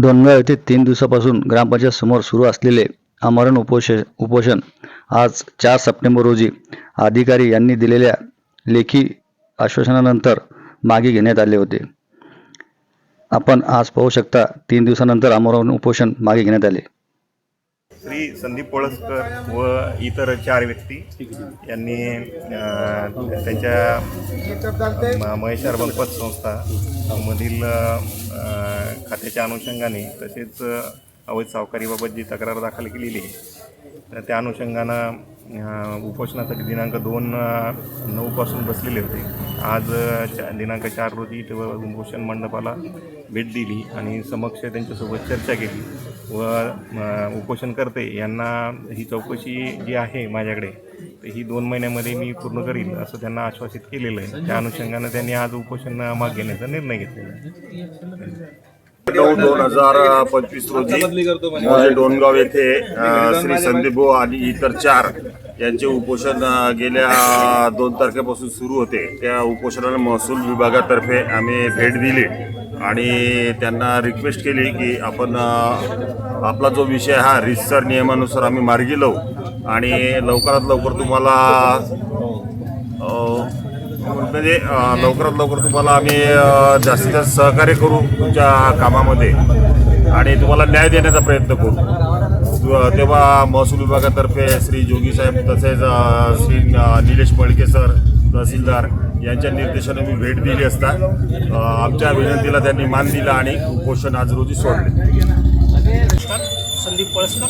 दोनगाव येथे तीन दिवसापासून ग्रामपंचायत समोर सुरू असलेले आमरण उपोष उपोषण आज चार सप्टेंबर रोजी अधिकारी यांनी दिलेल्या लेखी आश्वासनानंतर मागे घेण्यात आले होते. आपण आज पाहू शकता तीन दिवसानंतर आमरण उपोषण मागे घेण्यात आले. श्री संदीप पोळसकर व इतर चार व्यक्ती यांनी त्यांच्या म- महेश अर्बन पतसंस्था मधील खात्याच्या अनुषंगाने तसेच अवैध सावकारीबाबत जी तक्रार दाखल केलेली आहे. तर त्या अनुषंगानं उपोषणासाठी दिनांक दोन नऊपासून बसलेले होते. आज चा दिनांक चार रोजी उपोषण मंडपाला भेट दिली आणि समक्ष त्यांच्यासोबत चर्चा केली. व उपोषण करते यांना ही चौकशी जी आहे माझ्याकडे तर ही दोन महिन्यामध्ये मी पूर्ण करील असं त्यांना आश्वासित केलेलं आहे. त्या अनुषंगानं त्यांनी आज उपोषण माग घेण्याचा निर्णय घेतलेला आहे. दोन हजार पंचवीस रोजी डोनगाव येथे श्री संदीप भाऊ आणि इतर चार यांचे उपोषण गेल्या दोन तारखेपासून सुरू होते. त्या उपोषणाला महसूल विभागातर्फे आम्ही भेट दिली. आणि त्यांना रिक्वेस्ट केली की आपण आपला जो विषय हा रिसर नियमानुसार आम्ही मार्गी लावू. आणि लवकरात लवकर तुम्हाला म्हणजे लवकरात लवकर तुम्हाला आम्ही जास्तीत जास्त सहकार्य करू तुमच्या कामामध्ये. आणि तुम्हाला न्याय देण्याचा प्रयत्न करू. तेव्हा महसूल विभागातर्फे श्री जोगी साहेब तसेच श्री निलेश मळके सर तहसीलदार यांच्या निर्देशाने मी भेट दिली असता आमच्या विनंतीला त्यांनी मान दिला आणि उपोषण आज रोजी सोडले. संदीप पळसकर.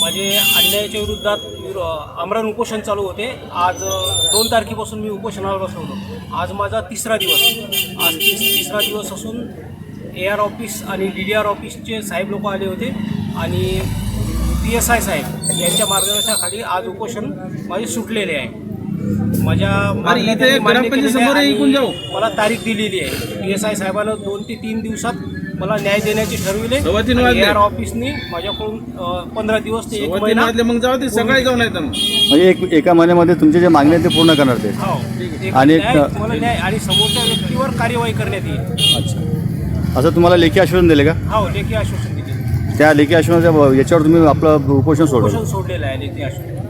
माझे अन्यायाच्या विरोधात आमरण उपोषण चालू होते. आज दोन तारखेपासून मी उपोषणाला बसवलो आज माझा तिसरा दिवस. आज तिस तिसरा दिवस असून ए आर ऑफिस आणि डी डी आर ऑफिसचे साहेब लोक आले होते आणि पी एस आय साहेब यांच्या मार्गदर्शनाखाली आज उपोषण माझे सुटलेले आहे. माझ्या आणि मला तारीख दिलेली आहे. पी एस आय साहेबांना दोन ते तीन दिवसात मला न्याय देण्याचे ठरविले. ऑफिसने माझ्याकडून पंधरा दिवस ते एक महिना मग जाऊ ते सकाळी जाऊन येतं मग म्हणजे एक एका महिन्यामध्ये तुमचे जे मागणी आहे ते पूर्ण करणार ते. हो. एक आणि मला न्याय आणि समोरच्या व्यक्तीवर कार्यवाही करण्यात येईल. अच्छा. असं तुम्हाला लेखी आश्वासन दिले का? हो लेखी आश्वासन दिले. त्या लेखी आश्वासनाच्या याच्यावर तुम्ही आपलं उपोषण सोडलं उपोषण सोडलेलं आहे लेखी आश्वासन.